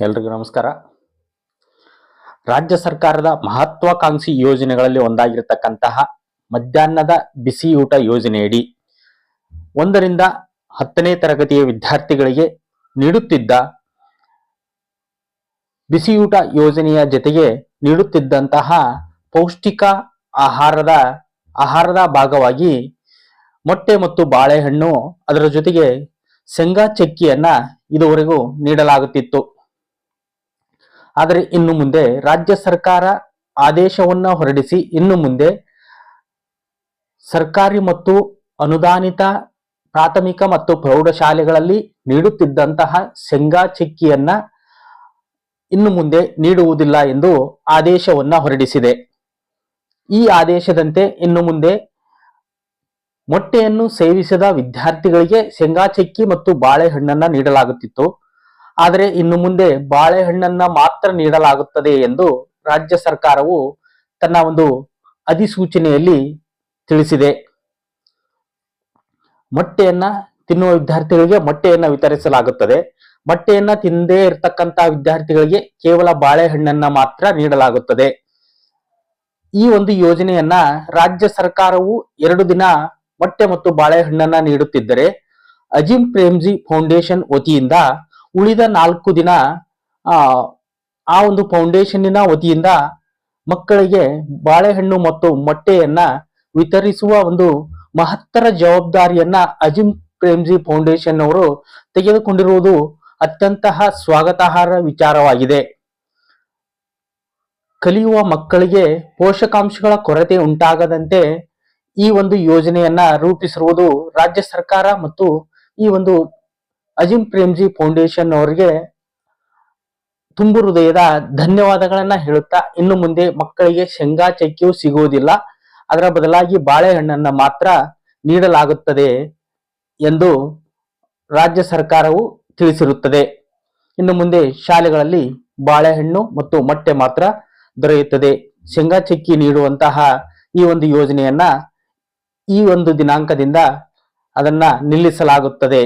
ಎಲ್ರಿಗೂ ನಮಸ್ಕಾರ. ರಾಜ್ಯ ಸರ್ಕಾರದ ಮಹತ್ವಾಕಾಂಕ್ಷಿ ಯೋಜನೆಗಳಲ್ಲಿ ಒಂದಾಗಿರತಕ್ಕಂತಹ ಮಧ್ಯಾಹ್ನದ ಬಿಸಿಯೂಟ ಯೋಜನೆಯಡಿ ಒಂದರಿಂದ ಹತ್ತನೇ ತರಗತಿಯ ವಿದ್ಯಾರ್ಥಿಗಳಿಗೆ ನೀಡುತ್ತಿದ್ದ ಬಿಸಿಯೂಟ ಯೋಜನೆಯ ಜೊತೆಗೆ ನೀಡುತ್ತಿದ್ದಂತಹ ಪೌಷ್ಟಿಕ ಆಹಾರದ ಆಹಾರದ ಭಾಗವಾಗಿ ಮೊಟ್ಟೆ ಮತ್ತು ಬಾಳೆಹಣ್ಣು ಅದರ ಜೊತೆಗೆ ಶೇಂಗಾ ಚಕ್ಕಿಯನ್ನ ಇದುವರೆಗೂ ನೀಡಲಾಗುತ್ತಿತ್ತು. ಆದರೆ ಇನ್ನು ಮುಂದೆ ರಾಜ್ಯ ಸರ್ಕಾರ ಆದೇಶವನ್ನ ಹೊರಡಿಸಿ ಇನ್ನು ಮುಂದೆ ಸರ್ಕಾರಿ ಮತ್ತು ಅನುದಾನಿತ ಪ್ರಾಥಮಿಕ ಮತ್ತು ಪ್ರೌಢಶಾಲೆಗಳಲ್ಲಿ ನೀಡುತ್ತಿದ್ದಂತಹ ಶೇಂಗಾ ಚಿಕ್ಕಿಯನ್ನ ಇನ್ನು ಮುಂದೆ ನೀಡುವುದಿಲ್ಲ ಎಂದು ಆದೇಶವನ್ನ ಹೊರಡಿಸಿದೆ. ಈ ಆದೇಶದಂತೆ ಇನ್ನು ಮುಂದೆ ಮೊಟ್ಟೆಯನ್ನು ಸೇವಿಸದ ವಿದ್ಯಾರ್ಥಿಗಳಿಗೆ ಶೇಂಗಾ ಚಿಕ್ಕಿ ಮತ್ತು ಬಾಳೆಹಣ್ಣನ್ನ ನೀಡಲಾಗುತ್ತಿತ್ತು. ಆದರೆ ಇನ್ನು ಮುಂದೆ ಬಾಳೆಹಣ್ಣನ್ನ ಮಾತ್ರ ನೀಡಲಾಗುತ್ತದೆ ಎಂದು ರಾಜ್ಯ ಸರ್ಕಾರವು ತನ್ನ ಒಂದು ಅಧಿಸೂಚನೆಯಲ್ಲಿ ತಿಳಿಸಿದೆ. ಮೊಟ್ಟೆಯನ್ನ ತಿನ್ನುವ ವಿದ್ಯಾರ್ಥಿಗಳಿಗೆ ಮೊಟ್ಟೆಯನ್ನ ವಿತರಿಸಲಾಗುತ್ತದೆ. ಮೊಟ್ಟೆಯನ್ನ ತಿಂದೇ ಇರತಕ್ಕಂತಹ ವಿದ್ಯಾರ್ಥಿಗಳಿಗೆ ಕೇವಲ ಬಾಳೆಹಣ್ಣನ್ನ ಮಾತ್ರ ನೀಡಲಾಗುತ್ತದೆ. ಈ ಒಂದು ಯೋಜನೆಯನ್ನ ರಾಜ್ಯ ಸರ್ಕಾರವು ಎರಡು ದಿನ ಮೊಟ್ಟೆ ಮತ್ತು ಬಾಳೆಹಣ್ಣನ್ನ ನೀಡುತ್ತಿದ್ದರೆ ಅಜಿಂ ಪ್ರೇಮ್ಜಿ ಫೌಂಡೇಶನ್ ವತಿಯಿಂದ ಉಳಿದ ನಾಲ್ಕು ದಿನ, ಆ ಒಂದು ಫೌಂಡೇಶನ್ನಿನ ವತಿಯಿಂದ ಮಕ್ಕಳಿಗೆ ಬಾಳೆಹಣ್ಣು ಮತ್ತು ಮೊಟ್ಟೆಯನ್ನ ವಿತರಿಸುವ ಒಂದು ಮಹತ್ತರ ಜವಾಬ್ದಾರಿಯನ್ನ ಅಜಿಂ ಪ್ರೇಮ್ಜಿ ಫೌಂಡೇಶನ್ ಅವರು ತೆಗೆದುಕೊಂಡಿರುವುದು ಅತ್ಯಂತ ಸ್ವಾಗತಾರ್ಹ ವಿಚಾರವಾಗಿದೆ. ಕಲಿಯುವ ಮಕ್ಕಳಿಗೆ ಪೋಷಕಾಂಶಗಳ ಕೊರತೆ ಉಂಟಾಗದಂತೆ ಈ ಒಂದು ಯೋಜನೆಯನ್ನ ರೂಪಿಸಿರುವುದು ರಾಜ್ಯ ಸರ್ಕಾರ ಮತ್ತು ಈ ಒಂದು ಅಜಿಂ ಪ್ರೇಮ್ಜಿ ಫೌಂಡೇಶನ್ ಅವರಿಗೆ ತುಂಬು ಹೃದಯದ ಧನ್ಯವಾದಗಳನ್ನ ಹೇಳುತ್ತಾ ಇನ್ನು ಮುಂದೆ ಮಕ್ಕಳಿಗೆ ಶೇಂಗಾ ಚಕ್ಕಿಯು ಸಿಗುವುದಿಲ್ಲ. ಅದರ ಬದಲಾಗಿ ಬಾಳೆಹಣ್ಣನ್ನ ಮಾತ್ರ ನೀಡಲಾಗುತ್ತದೆ ಎಂದು ರಾಜ್ಯ ಸರ್ಕಾರವು ತಿಳಿಸಿರುತ್ತದೆ. ಇನ್ನು ಮುಂದೆ ಶಾಲೆಗಳಲ್ಲಿ ಬಾಳೆಹಣ್ಣು ಮತ್ತು ಮೊಟ್ಟೆ ಮಾತ್ರ ದೊರೆಯುತ್ತದೆ. ಶೇಂಗಾ ಚಕ್ಕಿ ನೀಡುವಂತಹ ಈ ಒಂದು ಯೋಜನೆಯನ್ನ ಈ ಒಂದು ದಿನಾಂಕದಿಂದ ಅದನ್ನ ನಿಲ್ಲಿಸಲಾಗುತ್ತದೆ.